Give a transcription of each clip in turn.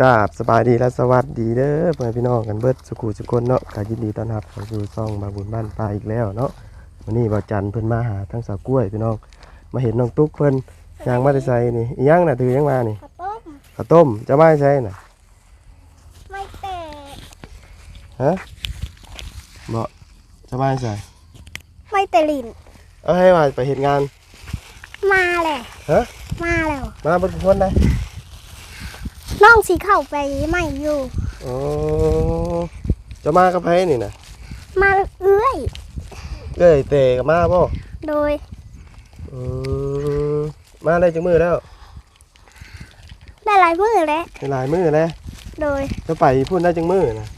กราบสบายดีและสวัสดีเด้อเพื่อนพี่น้องกันเบิดสุขุสุคนเนาะกายินดีต้อนรับเข้าสู่ซ่องบางบุญบ้านปลาอีกแล้วเนาะวันนี้บ่าวจันทร์เพิ่นมาหาทั้งสาวกล้วยพี่น้อง มาเห็นน้องตุ๊กเพิ่นยางมาได้ใส่นี่อีหยังน่ะถือหยังมานี่ข้าวต้มข้าวต้มจะมาให้ใส่น่ะไม่แต่ฮะบ่จะมาให้ใส่ไม่แต่ลินเอาให้ว่าไปเฮ็ดงานมาแหละฮะมาแล้วมาเบิดทุกคนได้ น้องสีเข้าไปไม่อยู่ โอ้จะมากับไผนี่น่ะมาเอื้อย เอ้ยเตะกับมาบ่โดยอืมมาได้จังมือแล้วได้หลายมือแล้วได้หลายมือแล้วโดยจะไปพูดได้จังมือนะ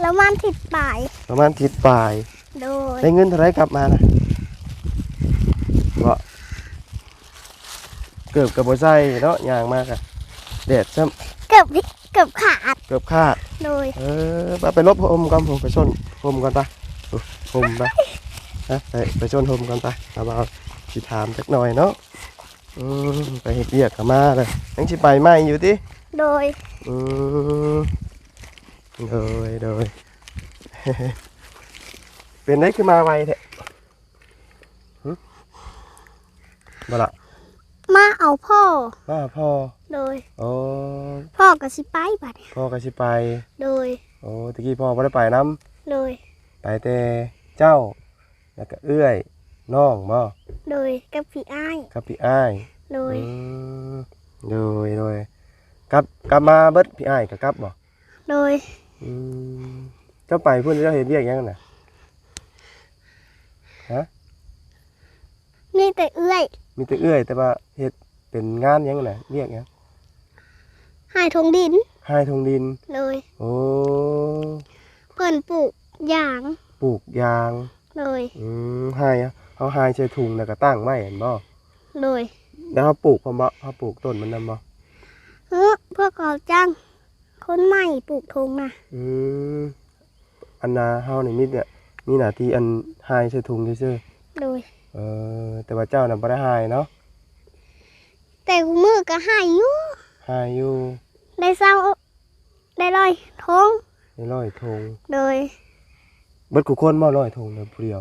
แล้วมันติดป่ายประมาณทิศปลายโดยได้เงินเท่าไรกลับมานะบ่เกือบกับบใส่เนาะย่างมากอะ แดดซ้เกือบเกือบขาดำเกือบขาดโดยเออไปไปลบหมก่อนผมไปชนหมก่อนไปหมไปฮะไปไปชนหมก่อนไปเอามาสิถามจักหน่อยเนาะอืมไปเฮ็ดเวียกกับมาเลยยังสิไปไหมอยู่ติโดยอืมโดยโดย เป็นได้คือมาไวแท้หึบ่ละมาเอาพ่อมาพ่อ โดย โอ้พ่อกับสิไปบัดพ่อก็สิไป โดย โอ้ตะกี้พ่อบ่ได้ไปนํโดย ไปแต่เจ้า แล้วก็เอื้อยน้องบ่โดยกับพี่อ้ายกับพี่อ้ายโดย อืมโดยโดยกลับกลับมาเบิดพี่อ้ายก็กลับบ่โดย อืมเจ้าไปเพิ่นเจ้าเฮ็ดเวียกหยังน่ะนี่แต่เอื้อย มีแต่เอื้อย แต่ว่าเฮ็ดเป็นงานหยังน่ะเรียกหยัง หายทงดินหายทงดิน โดย โอ้เพิ่นปลูกยาง ปลูกยาง โดย อืมหายอะเขาหายใส่ถุงแล้วก็ตั้งไว้เห็นบ่โดย แล้วเขาปลูกพร้อมบ่เขาปลูกต้นมันนำบ่เฮ้อพวกเขาจ้างคนใหม่ปลูกธงนะอืมอันนาเฮานี่มีเนี่ยมีหน้าที่อันหายใส่ถุงซื่อโดย ๆเออ แต่ว่าเจ้าน่ะบ่ได้หายเนาะแต่กูมือก็ใหายอยู่หายอยู่ ได้เศร้าได้ลอยทงในร้อยถุงโดยเบิดกูคนบ่ร้อยถุงเดียวผู้เดียว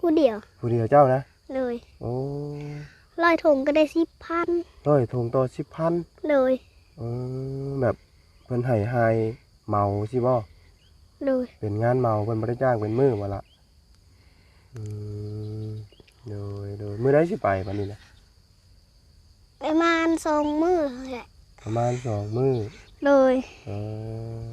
กูเดียวผู้เดียวเจ้านะเลยโอ้ลอยทงก็ได้สิบพันร้อยถุงต่อ10,000เลยเออแบบเพิ่นให้หายเมาสิบ่เลยเป็นงานเมาเพิ่นบ่ได้จ้างเป็นมื้อมาละอืมโดยโดยมื้อใดสิไปบัดนี้นะประมาณสองมือแหละ ประมาณสองมื้อเลยเออ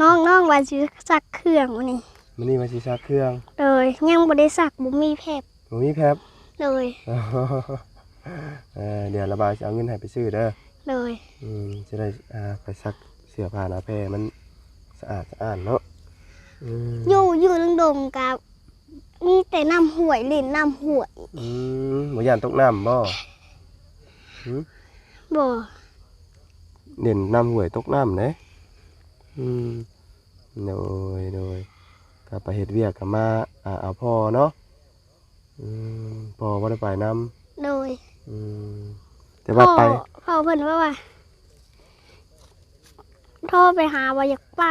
น้องน้องวันสิสักเครื่องวันนี้มื้อนี้ว่าสิซักเครื่องเลยยังบ่ได้สักบ่มีแผบบ่มีแพบเลยเออเดี๋ยวระบายสิเอาเงินให้ไปซื้อเด้อเลยอืมจะได้อ่าไปซักเสื้อผ้าหน้าแพรมันสะอาดสะอาดเนาะอืมอยู่อยู่ลงดงกับมีแต่น้ำห่วยเล่นน้ำห่วยอืมบ่ย่านตกน้ำบ่ บ่ เด่นน้ำห้วยตกน้ำเด้อืมโดยโดยก็ไปเฮ็ดเวียกกับมาอ่าเอาพ่อเนาะอืมพ่อบ่ได้ไปนำเลยอืมแต่ว่าไป พ่อพ่อเพิ่นว่าว่าโทรไปหาว่าอยากไป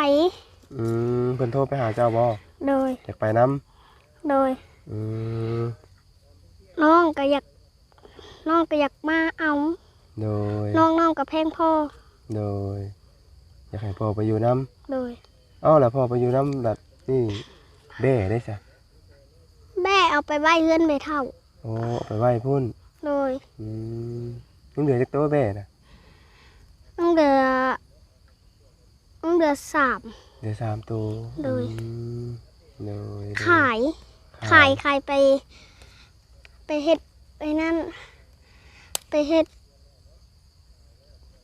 อืมเพิ่นโทรไปหาเจ้าบ่เลยอยากไปนำเลยอืมน้องก็อยาก น้องก็อยากมาเอา โดย น้องน้องกับแพงพ่อ โดยอยากให้พ่อไปอยู่นำเลยเอ้าล่ะพ่อไปอยู่นำแบบนี่เบ้ได้ซะแม่เอาไปไว้เฮือนไม่เท่า โอ้เอาไปไว้พุ่นเลยอืมยังเหลือจักตัวเบ้น่ะต้องเดือต้องเดือสาม เหลือสามตัวโดย อืมโดยขาย ขายขายไป ไปเฮ็ดไปนั่น ไปเฮ็ด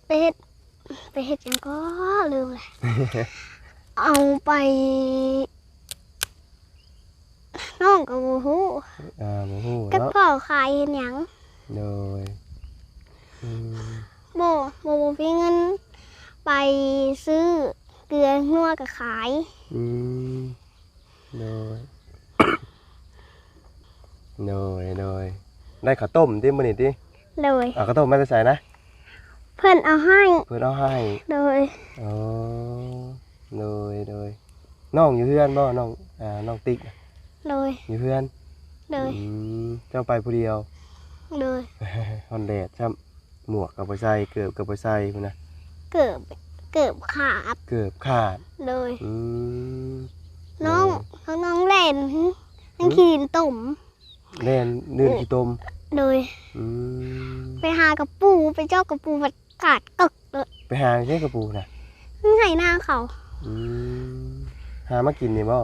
ไปเฮ็ด ไปเฮ็ดหยังก็ลืมเลยเอาไปน้องกับบูฮูอ่าหมูฮู้กับเนาะพ่อขายเห็นหยังโดยอืมโบโบบ่มีเงิน ไปซื้อเกลือนัวกับขาย อืมโดยโดยโดยได้ข้าวต้มที่มื้อนี้ติเลยอ่าข้าวต้มมาจะใส่นะ เพื่อนเอาให้ เพิ่นเอาให้โดยอ๋อเลยเลยน้องอยู่เพื่อนบ่น้องอ่าน้องติ๊กน่ะโดย อยู่เพื่อนโดย อืมเจ้าไปผู้เดียว โดย ฮอนแดดช้ำหมวกกับบ่ใส่เกือบกับบ่ใส่พุ่นน่ะเกือบเกือบขาดเกือบขาดโดย อืมน้องน้องน้องเล่นนั่งขี่ดินตุ่มเล่นลื่นขี้ตมโดย อืมไปหากระปูไปเจ้ากระปูบัด กาดกึกเลยไปหาใช้กระปูน่ะมึงไห้หน้าเขาอืมหามากินนี่บ่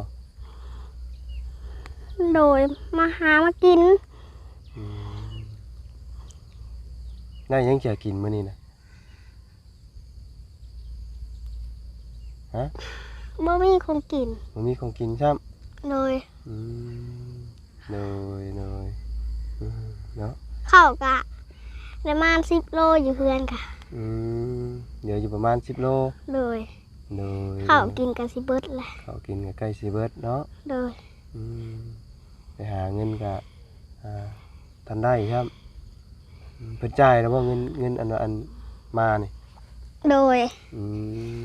โดยมาหามากินอืมได้ยังจะกินมื้อนี้น่ะบ่มีคงกินบ่มีของกินซ้ำโดยอืมเลยเลยอืมเนาะ เข้าวกะประมาณสิบโลอยู่เพื่อนค่ะ อืมเดี๋ยวอยู่ประมาณ10โลโดยเลยข้าวกินกันสิเบิดแหละข้าวกินกับใกล้สิเบิดเนาะโดยอืมไปหาเงินกับอ่าทันได้ครับอืมเพิ่นจ่ายแล้วบ่เงินเงินอันว่าอันมานี่โดยอืม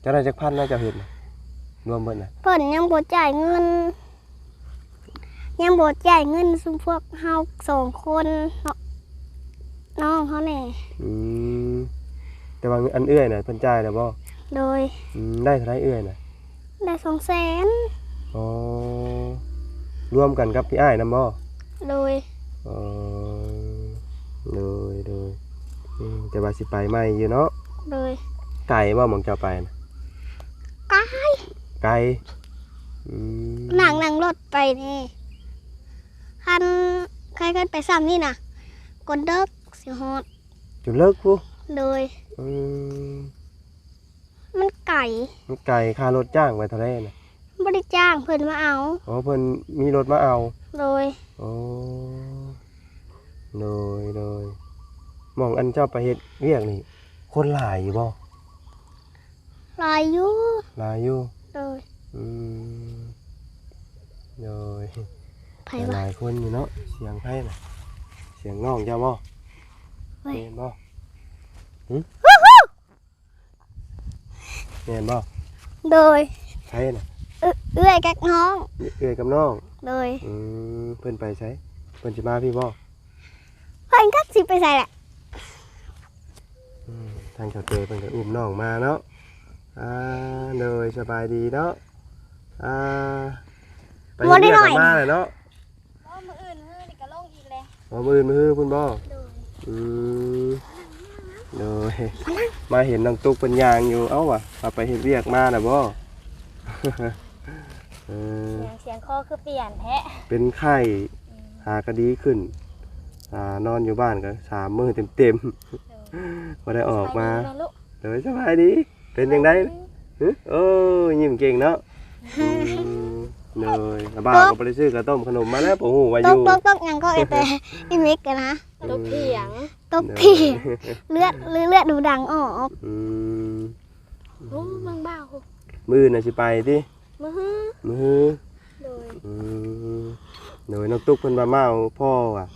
เจะได้จักพันน่าจะเฮ็ดน่ะรวมเบิดน่ะเพิ่นยังบ่จ่ายเงินยังบ่จ่ายเงินซุมพวกเฮาสองคนเนาะ น้องเขาแน่อืมแต่ว่าอันเอื้อยน่ะเพิ่นจ่ายแล้วบ่โดยอืมได้เท่าไหร่เอื้อยน่ะได้สองแสนอ๋อรวมกันกับพี่อ้ายนำบ่โดยอ๋อเลยเลยอืมแต่ว่าสิไปใหม่อยู่เนาะโดยไกลบ่หมองเจ้าไปน่ะไกลไกลอืมหนังนั่งรถไปนี่คันใครกันไปซ้ำนี่น่ะกดเด็ก สิฮอดจุดเลิกผู้โดย อืมมันไก่มันไกลค่ารถจ้างไปเท่าไหร่น่ะบริจ้างเพิ่นมาเอา อ๋อเพิ่นมีรถมาเอาโดยอ๋อเลยเลยหมองอันเจ้าไปเฮ็ดเวียกนี่ คนหลายอยู่บ่ลายอยู่หลายอยู่โดยอืมเลยไผหว่าลายคนอยู่เนาะเสียงไผน่ะเสียงน้องเจ้าบ่ เฮ้ยแม่นบ่หึแม่นบ่โดยไผน่ะเอื้อเอื้อยกับน้อง เอื้อยกับน้องโดยอืมเพิ่นไปใช้เพิ่นสิมาพี่บ่เพิ่นก็สิไปใส่แหละอืมทางเจ้าเตเพิ่นก็อุ้มน้องมาเนาะอ่าเลยสบายดีเนาะอ่าไปเฮ็ดเวียกกลับมาเลยเนาะ บ่มื้ออื่นมื้อนี่ก็ลงอีกแล้วอ๋อมื้ออื่นมื้อฮื้อพุ่นบ่โดย อืมเลยมาเห็นน้องตุ๊กเป็นยางอยู่เอ้าว่ะเอาไปเฮ็ดเวียกมาน่ะบ่ เออเสียงเสียงคอคือเปลี่ยนแท้เป็นไข้หากระดีขึ้นอ่านอนอยู่บ้านก็สามมื้อเต็มๆพอได้ออกมาลูกเลยสบายดีเป็นยังไงฮึโอ้ยยิ้มเก่งเนาะอืม เลยแล้วบ้านก็ไปซื้อกระต้มขนมมาแล้วผมหูว่าอตกยู่ตกตกหยังก็เอแต่ อีมิกกันนะตกเถียงตกพี่เลือดเลือดเลือดดูดังออกอืมโอ้บางบ้ามือน่ะสิไปติมือมือโดยอืมโดยน้องตุ๊กเพิ่นมาเมาพ่อว่ะ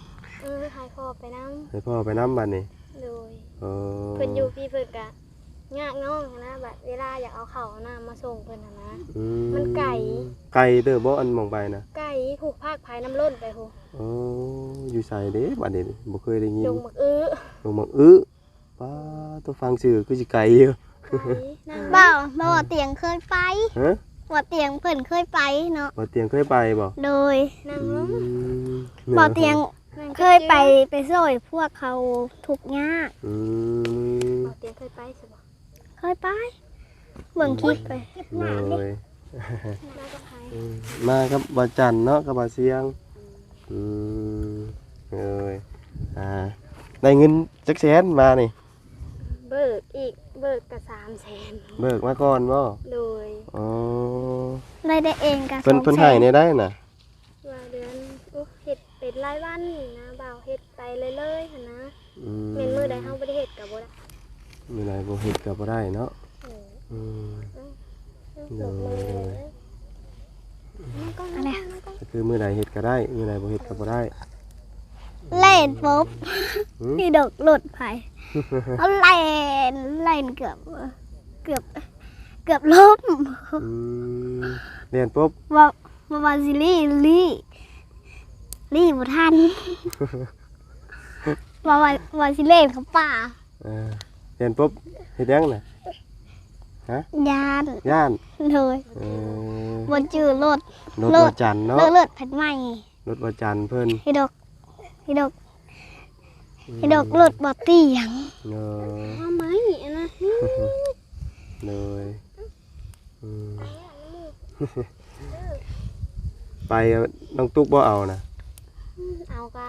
เออหายคอไปน้ให้พ่อไปน้ำบัดนี่ำโดยเออเพิ่นอยู่พี่เพิ่นกะยากน้องนะแบบเวลาอยากเอาเข่าวน้ำมาส่งเพิ่นนะนะ อืมันไก่ ไก่เด้อบ่อันหมองไปนะไก่ผูกภาคภายน้ำล้นไปหูโอ้อยู่ไสเด้บัดนี้บ่เคยได้ยินดงหมึกอื้อลงมาอื้อป้าตัวฟังชื่อคือสิไก่อยู่บ่าวบ่าวเตียงเคยไปฮะบ่าวเตียงเพิ่นเคยไปเนาะบ่เตียงเคยไปบ่โดยอืมบ่าวเตียงเคยไปไปช่วยพวกเขาทุกข์ยากอืมบ่าวเตียงเคยไปใช่บ่เคยไปเบิ่งคลิปไปเลย อืมมากับบาจันเนาะกับบาเสียงอืมเอ้ยอ่าได้เงินจักแสนมานี่เบิกอีกเบิกกับสามแสนเบิกมาก่อนบ่โดยอ๋อได้ได้เองกับเพิ่นเพิ่นให้ในได้น่ะว่าเดือนอุ๊ยเฮ็ดเป็นรายวันนี่นะบ่าวเฮ็ดไปเรื่อยๆหั่นนะอืมแม่นมื้อใดเฮาบ่ได้เฮ็ดก็บ่ได้มีหลายบ่เฮ็ดก็บ่ได้เนาะเอออืม เลิกเลยมันก็อะไรก็คือมื้อใดเฮ็ดก็ได้มื้อใดบ่เฮ็ดก็บ่ได้ เล่นปุ๊บหืม พี่ดกหลุดไปเอาเล่นเล่นเกือบเกือบเกือบล้มอืมเรียนปุ๊บว่าว่าว่าซิลี่ลี่ลี่บ่ทันว่าว่าว่าซิเล่นเขาป่าเออเรียนปุ๊บเฮ็ดหยังน่ะ ยานย่านเลยเออบนจือรถ รถเลิบ่ศจันทร์เนาะเลิศเลิศแผ่นใหม่รถบ่จันทร์เพิ่นพี่ดกพี่ดกพี่ดกรถบ่เตียงเนอะทำไมนะเลยอืมไปน้องตุ๊กบ่เอานะเอากะ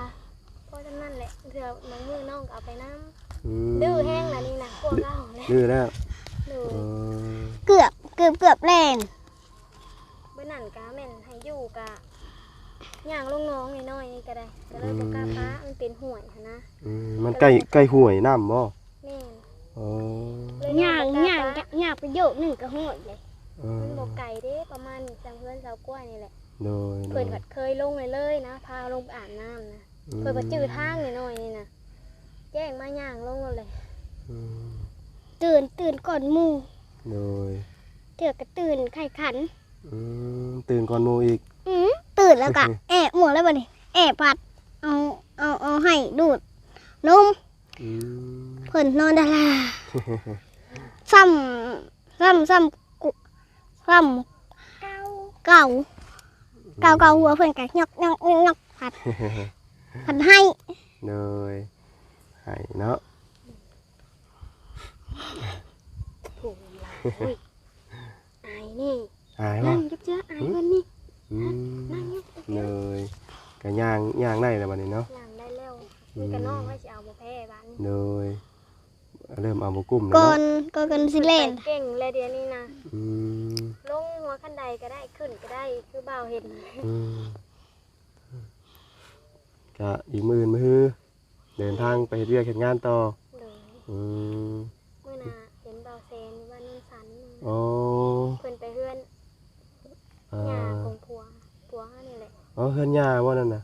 เพราะฉะนั้นแหละเถื่อน้องมือน้องก็เอาไปน้อืมำดื้อแห้งแล้วนี่นะพวกเราเลยดื้อแล้วดื้อ เออเกือบเกือบเกือบแล่นเมื่อนั่นกะแม่นให้อยู่กะย่างลงน้องน้อยๆนี่ก็ได้ก็เลยบ่กล้าป้ามันเป็นห่วยหั้นนะอืมมันใกล้ใกล้ห้วยน้ำบ่แม่นเออเลยย่างบ่กล้ย่างป้ย่างประโยคนึงก็โหดเลยเออมันบ่ไก่เด้ประมาณจังเพื่อนสาวกล้วยนี่แหละโดยโดเพิ่ยนก็เคยลงเลยเลยนะพาลงไปอาบน้ำนะ เพิ่นก็จื้อทางน้อยๆนี่นะแจ้งมาย่างลงเลยอืม ตื่นตื่นก่อนหมู่โดยเถื่อก็ตื่นไข่ขัน อืมตื่นก่อนหมู่อีก อืมตื่นแล้วก็ แอะหมดแล้วบ่นี่แอะปัด เอาเอาเอาให้ดูดนมอืม เพิ่นนอนดาราซ้ำซ้ำซ้ำกุซ้ำเก้าเก่าเก่าเก่าหัวเพิ่นก็ยอกยอกยอกยอกผัดผัดให้ โดยให้เนาะ ถูกหลายอุ้ยอายนี่หายบ่นั่งจับเจ้าอายเพิ่นนี่อืมนั่งอยับเลยก็ย่างย่างได้แล้วบัดนี้เนาะย่างได้แล้วนี่ก็น้องให้สิเอาบ่แพ้บ้านนี้เลยเริ่มเอาบ่กุ้มแล้วก่อเนาะนก่อนกันสิเล่น ไปเก่งเลยเดี๋ยวนี้นะอืมลงหัวขั้นใดก็ได้ขึ้นก็ได้คือบ่าวเห็นอืมก็อีกมืออื่นมือเดินทางไปเฮ็ดเวียกเฮ็ดงานต่อ เลยอืม สันโอ้เพิ่นไปเฮือนอ่าหญ้าของผัวผัวเฮานี่แหละอ๋อเฮือนย่าบ่นั่นน่ะ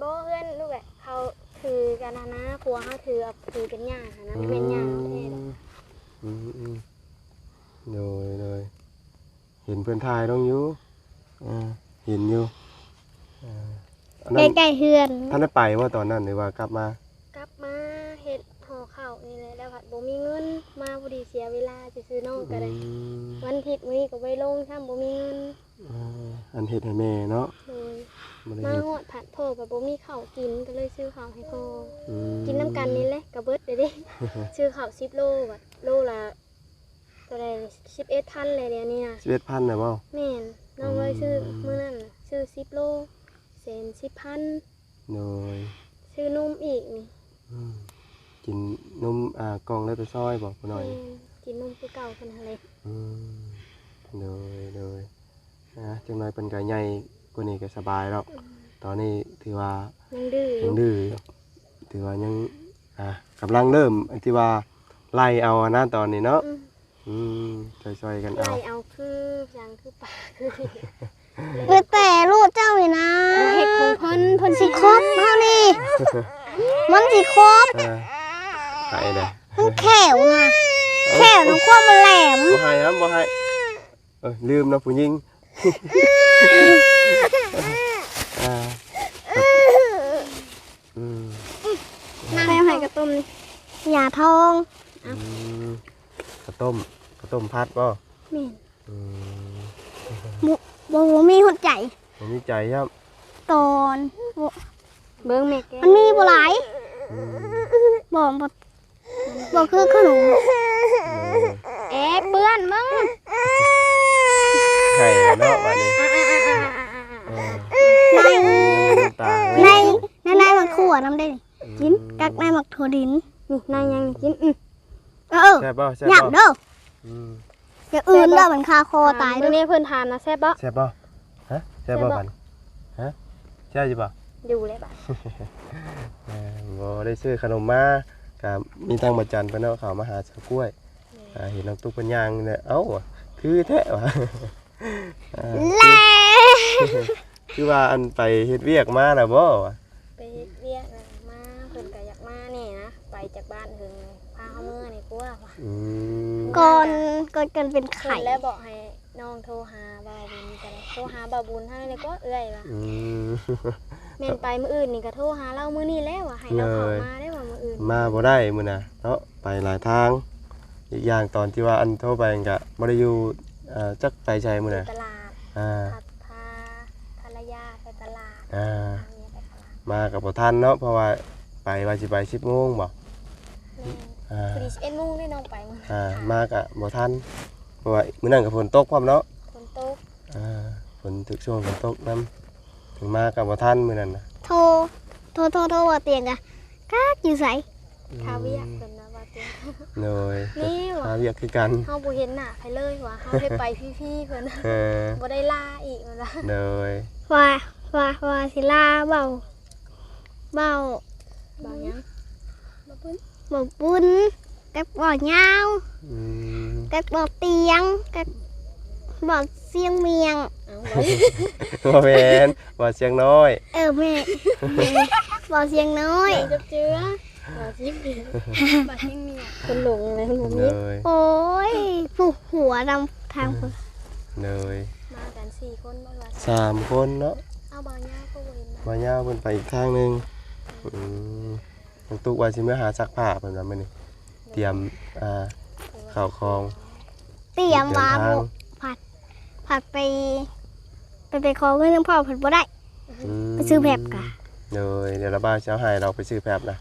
บ่เฮือนลูกแหละเขาถือกันนะนะผัวเฮาถือเอาถือเป็นหญ้าหั้นนะมันเป็นหญ้าแท้ดอกอืมอืมโดยโดยเห็นเพื่อนถ่ายต้องอยู่อ่าเห็นอยู่อ่าอันในั้นกล้ๆเฮือน ท่านได้ไปว่าตอนนั้นหรือว่ากลับมา บ่มีเงินมาพอดีเสียเวลาสิซื้อน้องก็ได้อืมวันอาทิตย์มื้อนี้ก็ไว้ลงถ้าบ่มีเงินอ่าอันเห็ดให้แม่เนาะเลยบ่ได้มาเฮ็ด ฮอดผัดพ่อก็บ่มีข้าวกินก็เลยซื้อข้าวให้พ่ออืมกินน้ำกันนี่แหละกระเบิดเลยเด้ ซื้อข้าวสิบโลบัดโลละตัวใดสิบเอ็ดพันเลยเดี๋ยวนี้นะสิบเอ็ดพันน่ะบ่แม่นน้องเลยซื้อมื้อนั้นน่ะซื้อสิบโลเศนสิบพันโดยซื้อนมอีกนี่อืม กินนมอ่ากล่องแล้วแต่ซอยบอกหน่อยแม่นกินนมคือเก่าคนอะไรอืมโดยโดยนะจังหน่อยเป็นก็ใหญ่กว่านี้ก็สบายแล้วตอนนี้ถือว่ายังดื้ออยัยู่งดื้ออยู่ถือว่ายังอ่ากำลังเริ่มอันที่ว่าไล่เอาอะนะตอนนี้เนาะอืมอืมช่วยๆกันไล่เอาเอาคืออย่างคือป่าคือเอแต่ลูกเจ้านี่นะบ่เฮ็ดของเพิ่นเพิ่นสิครบเท่านี้มันสิครบเออ หายเลยมันแขวนะแขวน้ำความมันแหลมบ่ให้ครับบ่ให้เออลืมนะผู้หญิงอ่าอืมมาให้ให้กระต้มนี่อย่าทองอืมข้าวต้มข้าวต้มพัดบ่แม่นอืมบ่บ่มีหัวใจผมมีใจครับตอนบ่เบิ่งแม่แกมันมีบ่หลายอืมบ่บ่ บ่คือขนมเอ๊ะเปื้อนมึงไข่เนาะวันนี้อะอะอะอะอะอะเออในน้ำตาในในในมักขั่วน้ำได้กินกักในมักถั่วดินนี่นายยังกินอือเออแซ่บบ่แซ่บหยับบ่เด้ออืมอย่าอื่นเด้อมันคาคอตายเด้เด้ออนี่เพิ่นทานนะแซ่บบ่แซ่บบ่ฮะแซ่บบ่แซ่บบ่บัดฮะแซ่บอยู่บ่อยู่เลยบ่ะเออบ่ได้ซื้อขนมมา ก็มีตังมาจันเพิ่นเอาข้าวมาหาชาวกล้วยอ่าเห็นน้องตุ๊กเพิ่นย่างเนี่ยเอ้าว่ะคือแท้ว่ะอ่าแลคือว่าอันไปเฮ็ดเวียกมาแล้วบ่วะไปเฮ็ดเวียกนะมจากบ้านเฮิงเลยพาเฮาเมื่อนี่กลัวว่ะอืมก่อนก่อนกันเป็นเพิ่ไข่นแล้วบอกให้น้องโทรหาบ่าวบุญก็ได้โทรหาบ่าวบุญให้เลยก็เอื้อยว่ะ อืม แม่นไปมื้ออื่นนี่ก็โทรหาเรามื้อนี้แล้วว่ะให้เราเข้าเลยมาได้ว่ามื้ออื่นมาบ่ได้มื้อน่ะเนาะไปหลายทาง อีกอย่างตอนที่ว่าอันโทรไปก็บ่ได้อยู่เอ่อจักไปใจมื้อไปน่ะตลาดอ่าพาพาภรรยาไปตลาดอ่าพาเมียไปตลาดมากับบ่ทันเนาะเพราะว่าไปว่าสิไป10:00นบ่แม่นอ่าพอดี11โมงได้น้องไปมื้อนั้นอ่ามาก็บ่ทันเพราะว่ามื้อนั้นก็ฝนตกพร้อมเนาะฝนตกอ่าฝนถึกช่วงฝนตกนํถึง มาก็บ่ทันมื้อนั้นน่ะโทรโทรโทรโทรว่าเตียงอะกักอยู่ใสคาเวียเพิ่นนะว่าเตียงเลยนี่หาว่ะเวียกคือกันเฮาบ่เห็นหน้าไผเลยว่ะเฮาได้ไปพี่ๆเพิ่นเออบ่ได้ลาอีกว่าล่ะเลยว่าว่าว่าสิลาเบาเบาบอกหยังบ่เพิ่นบ่บุญกับบ่ยาวอืมกับบ่เตียงกับบ่เสียงเมียงเอาไว้ว่าแมนว่าเสียงน้อย เออแม่บ่เสียงน้อย จับเจือบ่ชิมเมียบ่ชิมเมียคนหลงเลยหลงเลนี้ยโอ้ยผู้หัวดำทางผู้เลยมากันสี่คนบ่ว่าสามคนเนาะเอาบ่ยาวก็บ่เห็นนะมาย่าเพิ่นไปอีกทางหนึงอืมน้องตุ๊กว่าสิมาหาซักผ้าเพิ่นว่ามื้อนี้เตรียมอ่าข้าวของเตรียมว่าเดินทางบ่ผัด ผัดไป ไปไปขอเงินน้ำพ่อผัดบ่ได้ มไปซื้อแผบกะ เลยเดี๋ยวเราบ้านเช้าให้เราไปซื้อแผบนะ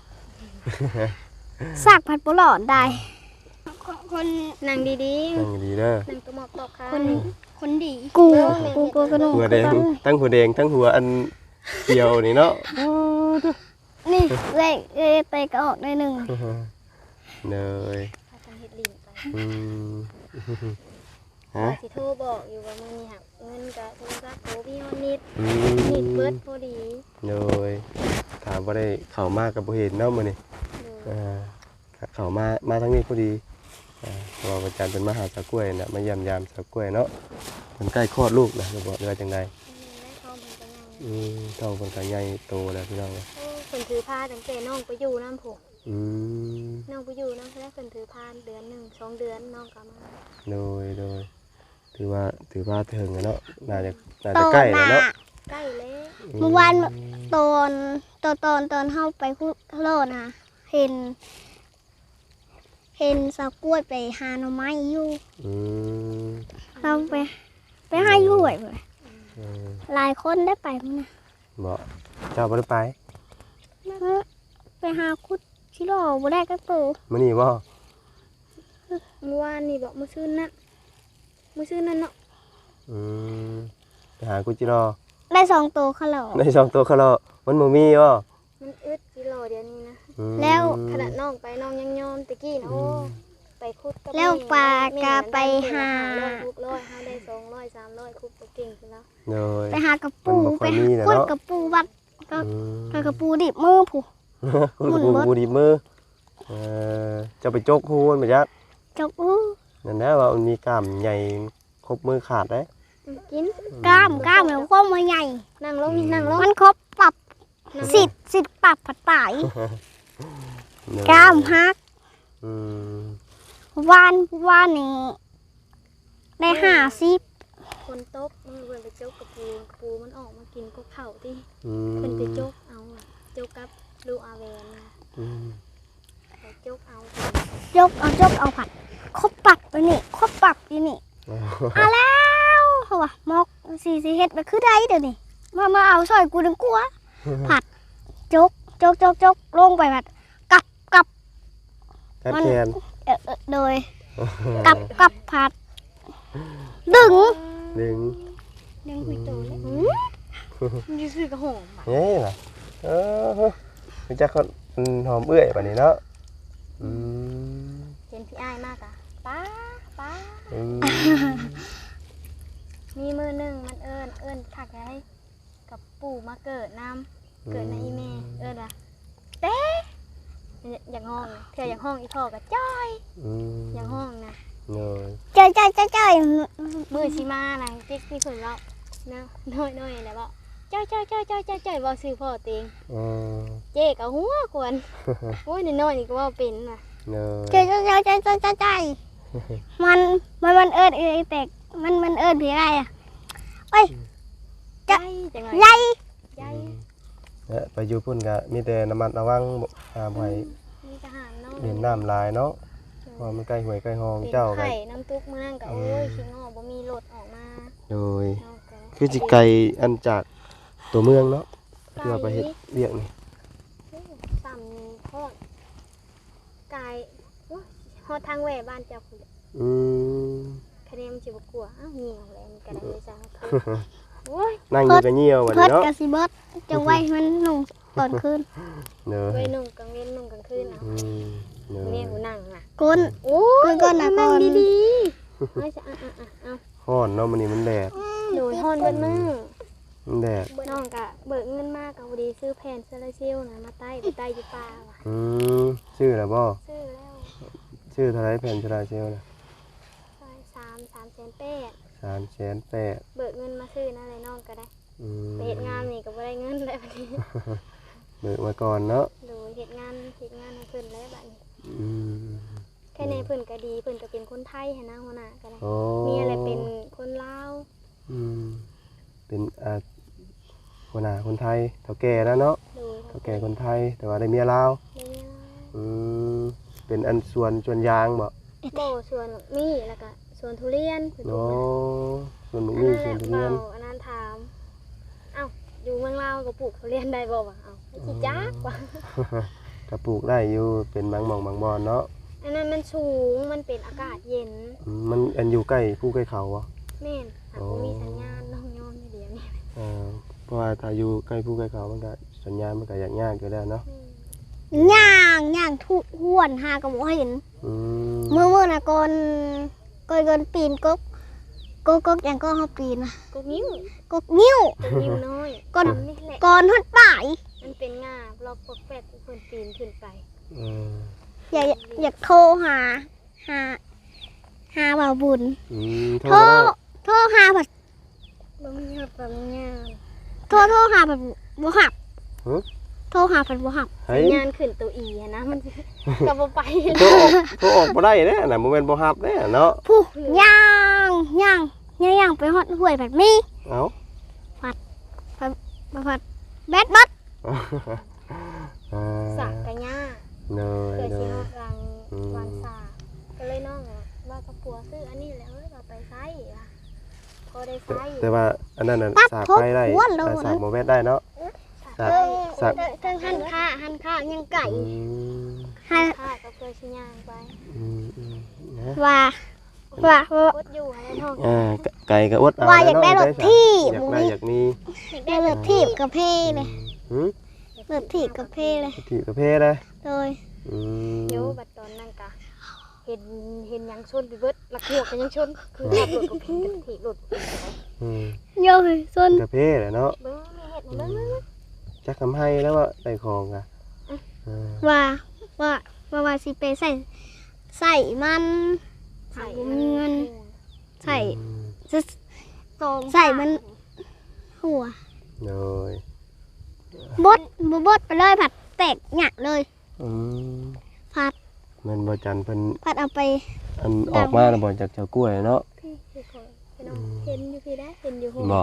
ซากผัดบ่หลอดได้ คนนั่งดีนั่งดีเด้อๆนั่งตัวหมอบตอกขาคนคนดีกูกูกูกระหนูหัวแดงทั้งหัวแดงทั้งหัวอันเขียวนี่เนาะนี่เอ้ยเอ้ยไปก็ออกได้หนึ่งเลยพากันเฮ็ดลิ้นไปอืม ฮะว่าสิโทรบอกอยู่ว่ามื้อนี้หักเงินก็โทรศัพท์โทรพี่ฮอดนิดอืนิดเบิมดพอดีเลยถามว่าได้เข้ามากับบ่เห็นเนาะมื้อนี้เอออ่าเข้ามามาทั้งนี้พอดีอ่าเพราะว่าอาจารย์เป็นมาหาสาวกล้วยน่ะมาเยี่ยมยามสาวกล้วยเนาะมันใกล้คลอดลูกแล้วจะบอกเรือจังไดได้เข้าเพิ่นก็ยังอืมท้องเพิ่นก็ใหญ่โตแล้วพี่น้องเอ้ยโอ้เพิ่นถือผ้าตั้งแต่น้องไปอยู่น้ำผมอืมน้องไปอยู่น้ำแล้วเพิ่นถือผ้าเดือนหนึ่งสองเดือนน้องก็มาโดยโดย ถือว่าถือว่าถึงแล้วเนาะน่าจะน่าตจะอนใกล้แล้วน่ะเนาะใกล้แล้วเมื่อวานตอนตอนตอนตอนเข้าไปพูดโลดนะเห็น เห็นสาวกล้วยไปหาหน่อไม้อยู่อืมเราไป ไปหาอยู่ไหวเลยเออหลายคนได้ไปมั้งนะบ่เจ้าบ่ได้ไปไปหาคุดชิโร่บ่ได้ก็ตูมื้อนี้บ่เมื่อวานนี่บอกมื้อซื่นนั่น มื้อซื่นนั่นเนาะอืมไปหากุจิรอได้สองตัวเขาหรอในช่องตัวคาร์ลมันบ่มีบ่มันอึดกิโลเดียวนี้นะ อืม แล้ว ขนาดน้องไปน้องยังยอมตะกี้นะโอ้ไปคุดกับแล้วม่ปลากาไปหาร้อยหกร้อยห้าได้สองร้อยสามร้อยคุดก็เก่งขึ้นแล้วโดยไปหากระปูมันบ่ค่ไปอยหามีน่ะคุดเนาะกระปูวัดก็อืมไปกระปูดิบมือผู้คุณหมุนกูเบิด กูดีมือเออเจะไปจกฮูมันบ่จักจกอู้ นั่นแหละว่ามันมีกล้ามใหญ่ครบมือขาดเด้กินกล้ามกล้ามแล้วก็มาใหญ่ นั่งลงนี่นั่งลงมันครบปรับนั่งลงสิทธิ์สิทธิ์ปรับผัดไตเนอะกล้ามฮักอืมวานวานนี่ได้ห้าสิบคนตกมือเพิ่นไปจกกระปูกระปูมันออกมากินก็เข่าที่อืมเพิ่นไปจกเอาอะจกกับลูกอาแวนนะอืมไปจกเอายกเอายกเอาผัด ครบปรับไปนี่ครบปรับดีนี่อ๋อเอาแล้วเขาว่ามอกสีสีเฮ็ดไปคือใดเดี๋ยวนี้มามาเอาซอยกูดึงกลัว ผัดจกจกจกจกลงไปผัดกลับกลับกัดแขนเออเออโดยกลับกลับผัด ดึง ดึงดึงคุยโตเลยมันจะซื้อกระหงมาเฮ้ยล่ะเออรู้จักคนมันหอมเอื้อยป่ะนี้เนาะอืม เห็นพี่อ้ายมากอะป้าป้า อื มมีมือหนึ่งมันเอิญเอิญถักให้กับปู่มาเกิดน้ำเกิดในอีเมเอิญอะเต้อยากห้องเธออยากห้องอีพ่อกับจ้อยอืมอยากห้องนะเนยเจ้ยเจ้ยเจ้ยเจ้ยมือชิมานะจิ๊กที่เพิ่นเราเนาะน้อยน้อยนะบอกจ้อยจ้อยจ้อยจ้อยจ้อยจ้อยบอกซื้อพ่อเตงอ๋อเจ๊กับหัวกวนโอ้ยน้อยๆนี่ก็ว่าเป็นน่ะเนใจยใจใจใจใจใจใจ มันมันมันเอิญเอยแต่มันมันเอิญผีอะไรอะใหญ่จังไงใหญ่ใหญ่เนี่ยไปอยู่พุ่นก็มีแต่น้ำมันระวังบ่อ่าบ่ให้มีทหารเนาะเล่นน้ำหลายเนาะเพราะมันใกล้ห้วยใกล้ห้องเป็นเจ้าก็ไข่น้ำตุ๊กมานั่งกับโอ้ยขี้งอบ่มีรถออกมาโดยเนาะก็คือสิไกลอันจากตัวเมืองเนาะเพื่อไปเฮ็ดเวียกนี่ ต่ำโคตรกายโอ้ยฮอ ดทางแหวบ้านเจ้าคุณอืมคะแนนมันสิบ่กลัวอ้าวเหี่ยวแล้วมันก็ได้เลยจ้าโอ้ยนั่งอยู่ก็เหี่ยวบัดเพินี้ดเนาะกะสิเบิดจังไว้ให้มันนุ่งตอนคืนเนยไว้นุ่งกลางเว้นนุ่งกลางคืนน่ะอืมเนเมียยกูนั่งน่ะก้น โอ้ยก่อนๆนะนั่งก่อนดีๆไม่ใช่อะอะอะเอาฮ้อนเนาะมื้อนี้มันแดดโดยฮ้อนเบิดมือมันแดดน้องกะเบิกเงินมากกะพอดีซื้อแผ่นเซลาเซลล์นะมาใต้ไปใต้อยู่ป่าว่ะอืมชื่ออะไรบ่ซื้อแล้ว ชื่อเท่าไรแผ่นชราเชลนะใช่สามสามแสนแปดสามแสนแปดเบิกเงินมาซื้อนั่นเลยน้องก็ได้อืมไปเฮ็ดงานนี่ก็บ่ได้เงินแล้วบัดนี้ เบิกมาก่อนเนาะโดยเฮ็ดงานเฮ็ดงานให้เพิ่นแล้วบัดนี้อืมแค่ในเพิ่นก็ดีเพิ่นก็เป็นคนไทยหันนะหัวหน้าก็ได้โอ้มีอะไรเป็นคนลาวอืมเป็นอ่าคนหน้าคนไทยเฒ่าแก่แล้วเนาะโดยเฒ่าแก่คนไทยแต่ว่าได้เมียลาวมีเมียลาวอืม เป็นอันส่วนส่วนยางบ่โบสวนมีแล้วก็สวนทุเรียนเพิ่นปลูโอ้กนะส่วนมึงอันนี่นั้นส่แหวนละทุเรียนเบาอันนั้นถามเอ้าอยู่เมืองลาวก็ปลูกทุเรียนได้บ่วะเอ้าไม่สิจักว่าก็ปลูกได้อยู่เป็นบางหม่องบางบอนเนาะอันนั้นมันสูงมันเป็นอากาศเย็นอืมมันอันอยู่ใกล้ภูใกล้เขาอะแม่นหากบ่มีสัญญาณน้องยอมไม่เดียวนี่เออเพราะว่าถ้าอยู่ใกล้ภูใกล้เขามันก็สัญญาณมันก็ยากยากอยู่แล้วเนาะแม่น ย่างย่างทุกหวนหากับบ่เห็นอืมเมื่อเมื่อน่ะก่อนก่อนก่อนปีนกกกกกกยังก็เฮาปีนนะกกนิ้วกกนิ้วกกนิ้วน้อยก่อนทำนี่แหละก่อนฮอดป่ายมันเป็นงาบรอบปกแปดเพิ่นปีนขึ้นไปเอออยากอยากโทรหาหาหาบ่าวบุญอืมโทรโทรมาได้โทรหาแบบบ่มีครับบ่มีงานโทรโทรหาแบบบ่หับโท รหาแบบบ่หับเฮ้สัยญญาณขึ้นตัวอีอะนะมันก็บ่ไปโทรออกโทรออกบ่ได้เด้น่ะบ่แม่นบ่ฮับเด้เนาะผู้ย่างย่างย่างย่างไปฮอดห้วยแบบนี้เอ้ามาพัดแบดบัดอ่าสักกะยาเนยเกิดเนสิยฮอดรังอืม วันสาก็เลยน้องอะว่ากับผัวซื้ออันนี้แหล้วเฮ้ยเราไปไสว่ะพอได้ไสแต่ว่าอันนั้นน่ะตัดสากทุกไปได้หัวนโลแต่สากนะบ่แม่นได้เนาะ สักเออสักเทิงหันค่าหันค่ายังไก่อืมให้ข้าก็เคยชิย่างไปอืมอืมนะว่าว่าว่าอดอยู่อะไรท้องอ่าไก่ก็อดเอาว่าอยากได้เนะรถที่อยากได้อยากมีได้เลือดทีบกับเพเลยหืมเลือดทีบกับเพเลยถีบกระเพาะเลยโดยอืมเดี๋ยวบัดตอนนั้นกะเห็นเห็นหยังชนไปเบิดหลักหัวกันยังชน คือขับรถกับเพนกับถีบรถกับเพนไปอืมโยยส่วนกระเพาะเลยเนาะเบิ้งมีเห็ดในเบิ้งเบิ้งเบิ้ง จักทำให้แล้วว่าได้ของอะอ่าว่าว่าว่าว่าสิไปใส่ใส่มันหาบ่มีเงินใส่อืมจะใส่มัน หัวเลยบดบดบดไปเลยผัดแตกหยักเลย อืมผัด แมันบ่จันเพิ่นผัดเอาไป อันออกมาแล้วบ่จากเจ้ากล้วยเนาะ พี่พี่ขอพี่น้องเห็นอยู่พี่ได้เห็นอยู่หัวบ่บ่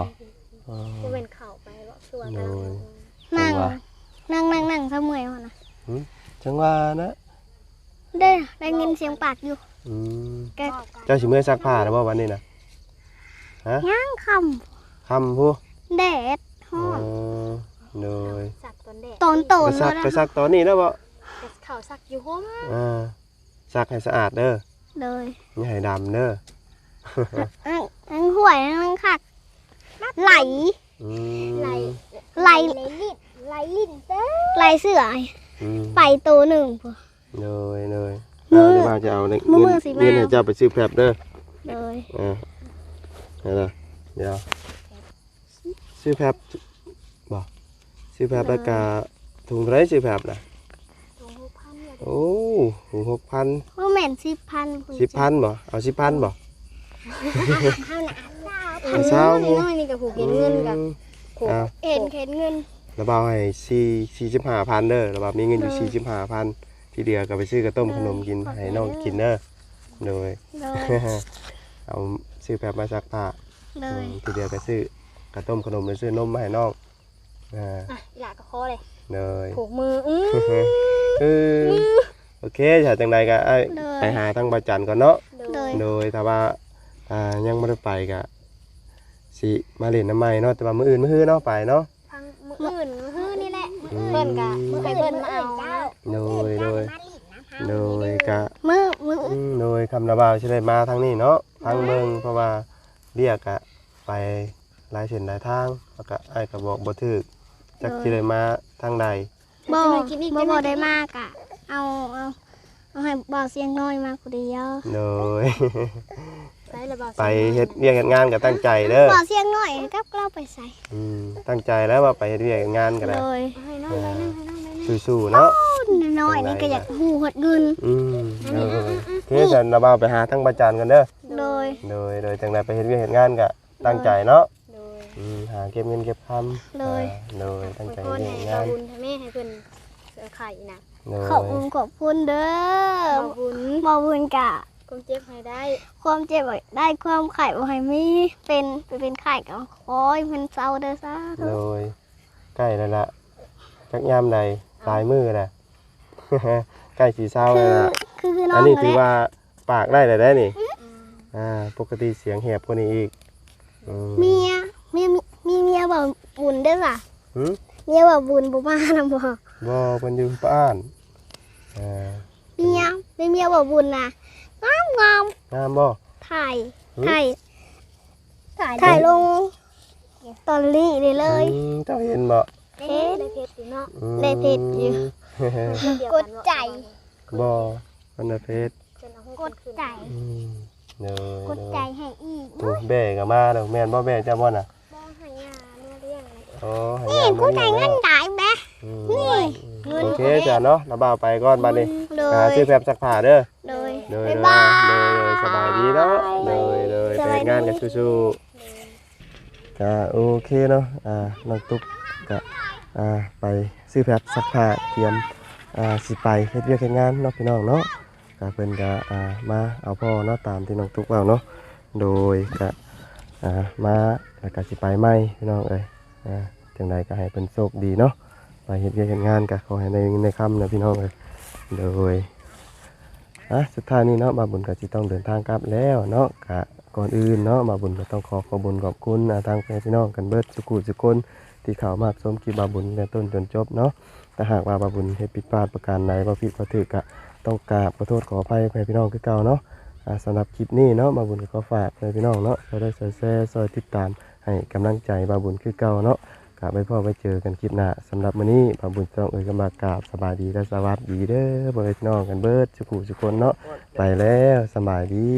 อ๋อเป็นเข่าไปบ่ชัวร์กันโอ้ยนั่ งว่านั่งนั่งนั่งเสมอยหัวนะจังว่านะได้ได้ยินเสียงปากอยู่อืมแกเจ้าสิมื้อซักผ้าแล้วบ่วันนี้น่ะย่างคคำผู้ำแดดฮ้อ๋ออนเลยสักตอนแดดตอนโตไปนซักแล้วไปนะซักตอนนี้แล้วบ่เข่าสักอยู่ห่มอ่าซักให้สะอาดเด้อเลยอย่าให้ดำเด้อนั่งนั่งห่วยนั่งคักไหล อืมไหล ไหลไห ลลิ้นไหลลิ้นเต้อไหลเสืออืมไปตัวหนึ่งพุ่นเลยเลยมืเอาอเดี๋ยวว่าจะเอาเงินมือมือสิมา เงินให้เจ้าไปซื้อแผลบเด้อ เลยอ่าเอาล่ะเดี๋ยวซื้อแผลบบ่ซื้อแผลบแล้วก็ถุงเท่าไหรซื้อแผลบน่ะตรงหูพันเนี่ยโอ้ถุงหกพันเมื่อแม่นสิบพันพุ่สิบพันบ่เอาสิบพันบ่เท่านั้นเออเช้านี่น้อยนี่กับผูกเห็นเงินกับอืมผูกอ่าเห็นเห็นเงิน ระบาให้สี่สี่สิบห้าพันเด้อระบามีเงินอยู่เออสี่สิบห้าพันที่เดียวก็ไปซื้อกระต้มขนมกินเออให้น้องกินเด้อโดยเลยเอาซื้อแบบมาซักผ้าเลยทีเดียวก็ซื้อกระต้มขนมหรือซื้อนมมาให้น้องอ่าอะหลากระคอเลยเลยผูกมืออื้อคือโอเคถ้าจังใดก็ไอ้ไปหาทั้งบาจันก่อนเนาะเลยโดยถ้าว่าอ่ายังไม่ได้ไปก็สิมาเล่นน้ำใหม่เนาะแต่ว่ามื้ออื่นมื้อฮื้อเนาะไปเนาะพัง มืออื่นมือฮื้อนี่แหละอืมเพิ่นกะมือให้เพิ่นมาเอานะโดยโดยโดยก็มือมืออืมโดยคำระบาวสิได้มาทางนี้เนาะทางเมืองเพราะว่าเรียกอะไปหลายเส้นหลายทางแล้วก็ไอ้ายก็บอกบ่ถูกจักสิได้มาทางใด บ่บ่บ่ได้มากอะ เอาเอาเอาให้บ่าวเสียงน้อยมาคนเดียว โดยใช้ระบาด ไปเฮ็ดเวียกเฮ็ดงานก็ตั้งใจเด้อบ่าวเสียงน้อยกับเราไปใส่อืมตั้งใจแล้วว่าไปเฮ็ดเวียกเฮ็ดงานก็เลได้ยให้น้องไปนั่งให้น้องไปนั่งสู้ๆเนาะน้อยๆนี่ก็อยากหูหดเงินอืมเออโอเคฉันระบาวไปหาทั้งประจันกันเด้อเลยโดยโดยจังไดไปเฮ็ดเวียกเฮ็ดงานก็ตั้งใจเนาะโดยอืมหาเก็บเงินเก็บคำเลยอ่าโดยตั้งใจพ่อเฮ็ดให้เวียกเฮ็ดเรางานบุญให้แม่ให้เพิ่นเสือไข่นะโดยขอบคุณขอบคุณเด้อเอาบุญบ่าวบุญกะ ความเจ็บให้ได้ ความเจ็บบ่ได้ความไข่บ่ให้มีเป็นไปเป็นไข่ก็ขอให้มันเศร้าเด้อซะโดยใกล้แล้วล่ะจักยามใดปลายมือน่ะใกล้สีเศร้าคืแล้วอล่ะคือคือน้ออันงนี้ถือแหละว่าปากได้เลยได้นี่อืมอ่าปกติเสียงแหบกว่านี้อีกอืมเมียเมียมีเมียบ่าวบุญเด้อล่ะหืมเมียบ่าวบุญบ่มานำบ่บ่เพิ่นอยู่บ้านอ่า เมียเป็นเมียบ่าวบุญน่ะ งามงามงามบ่ถ่ายหืมถ่ายถ่ายลง ตอรี่เลยเลยอืมเจ้าเห็นบ่เอ๊ะได้เพชรอยู่เนาะอืมได้เพชรอยู่เดียวกนดใจบ่มันน่ะเพชรเพิ่นเอาให้กดใจอืมเด้อกดใจให้อีกโอ้แบ่ก็มาเด้อแม่นบ่แบ่เจ้าบ่น่ะบ่ให้ยาเมื่อเลี้ยงเลยอ๋อให้นี่ยามกูมื้อใจนี้เงิแล้วนได้แม่ อืมนี่เงินโอเคจ้ะเนาะระบาวไปก่อนบัดนี้เลหายซื้อแฟบซักผ้าเด้อเลยโดยบ๊ายโดยบายโดยสบายดีเนาะโดยโดยไปงานกันสู้ๆก็โอเคเนาะอ่าน้องตุ๊กก็อ่าไปซื้อแฟบซักผ้าเตรียมอ่าสิไปเฮ็ดเวียกเฮ็ดงานเนาะพี่น้องเนาะก็เพิ่นก็อ่ามาเอาพ่อเนาะตามที่น้องตุ๊กเว้าเนาะโดยก็อ่ามาแล้วก็สิไปใหม่พี่น้องเอ้ยอ่าจังใดก็ให้เพิ่นโชคดีเนาะ ไปเฮ็ดเวียกเฮ็ดงานก็ขอให้ในในค่ำนะพี่น้องเอ้ยโดยอะสุดท้ายนี้เนาะบาบุญก็จะต้องเดินทางกลับแล้วเนาะกะก่อนอื่นเนาะบาบุญก็ต้องขอขอบุญขอบคุณอ่าทางแฟนพี่น้องกันเบิดสุกุสุคนที่เข้ามาชมคลิปบาบุญแต่ต้นจนจบเนาะแต่หากว่าบาบุญเฮ็ดผิดพลาดประการใดบ่ผิดบ่ถูกก็ต้องกราบขอโทษขออภัยแฟนพี่น้องคือเก่าเนาะสำหรับคลิปนี้เนาะบาบุญก็ขอฝากแฟนพี่น้องเนาะช่วยได้ช่แชร์ช่วยติดตามให้กำลังใจบาบุญคือเก่าเนาะ กะไปพ่อไปเจอกันคลิปหน้าสำหรับมื้อนี้บาบุญจ้องเอ่ยกำบากราบสบายดีและสวัสดีเด้อเบิร์ดน้องกันเบิร์ดสุกุสุคนเนาะไปแล้วสบายดี